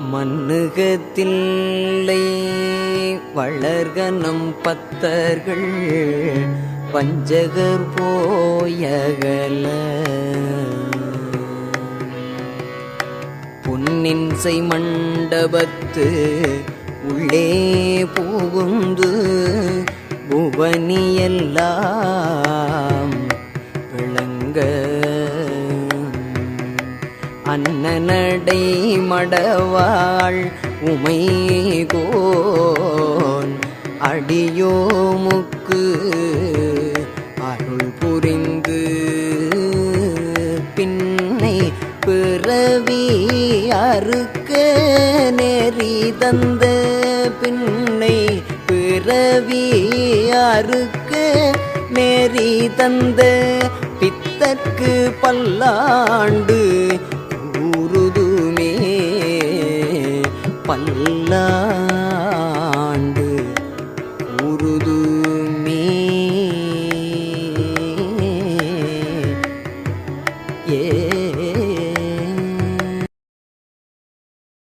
மண்ணுகத்தில்லை வளர்கனம் பத்தர்கள் பஞ்சகர் போயகல. பொன்னின்சை மண்டபத்து உள்ளே புகுந்து புவனியெல்லாம் விளங்க அன்னநடை மடவாள் உமைகோன் அடியோமுக்கு அருள் புரிந்து பின்னை பிறவி அறுக்க நெறி தந்த பின்னை பிறவி அறுக்க நெறி தந்த பித்தற்கு பல்லாண்டு பல்லாண்டு கூறுதுமே ஏ